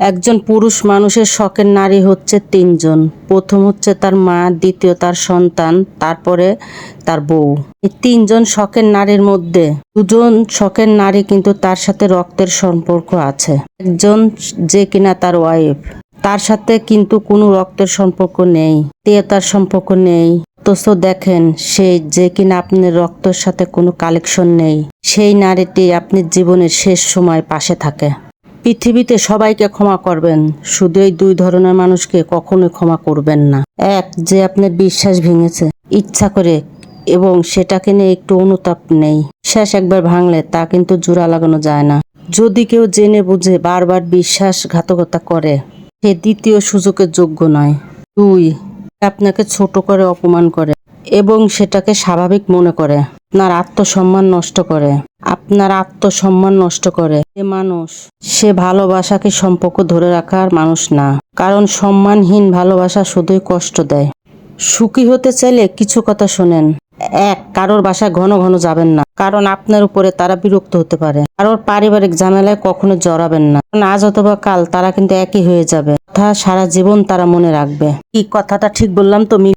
একজন পুরুষ মানুষের শখের নারী হচ্ছে তিনজন। প্রথম হচ্ছে তার মা, দ্বিতীয় তার সন্তান, তারপরে তার বউ। এই তিনজন শখের নারীর মধ্যে দুজন শখের নারী কিন্তু তার সাথে রক্তের সম্পর্ক আছে। একজন যে কিনা তার ওয়াইফ, তার সাথে কিন্তু কোনো রক্তের সম্পর্ক নেই তার সম্পর্ক নেই। অথচ দেখেন, সে যে কিনা আপনার রক্তের সাথে কোনো কালেকশন নেই, সেই নারীটি আপনার জীবনের শেষ সময় পাশে থাকে। পৃথিবীতে সবাইকে ক্ষমা করবেন। শুধু এই দুই ধরনের মানুষকে কখনোই ক্ষমা করবেন না। এক, যে আপনার বিশ্বাস ভেঙেছে, ইচ্ছা করে, এবং সেটাকে নিয়ে একটু অনুতাপ নেই। বিশ্বাস একবার ভাঙলে তা কিন্তু জোড়া লাগানো যায় না। যদি কেউ জেনে বুঝে বারবার বিশ্বাসঘাতকতা করে, সে দ্বিতীয় সুযোগের যোগ্য নয়। দুই আপনাকে ছোট করে অপমান করে, এবং সেটাকে স্বাভাবিক মনে করে। আপনার আত্মসম্মান নষ্ট করে। আপনার আত্মসম্মান নষ্ট করে। সে মানুষ, সে ভালোবাসাকে সম্পর্ক ধরে রাখার মানুষ না। কারণ সম্মানহীন ভালোবাসা শুধুই কষ্ট দেয়। সুখী হতে চাইলে কিছু কথা শোনেন। এক, কারোর বাসায় ঘন ঘন যাবেন না। কারণ আপনার উপরে তারা বিরক্ত হতে পারে। কারোর পারিবারিক ঝামেলায় কখনো জড়াবেন না। আজ অথবা কাল তারা কিন্তু একই হয়ে যাবে। সারা জীবন তারা মনে রাখবে। কি কথাটা ঠিক বললাম তো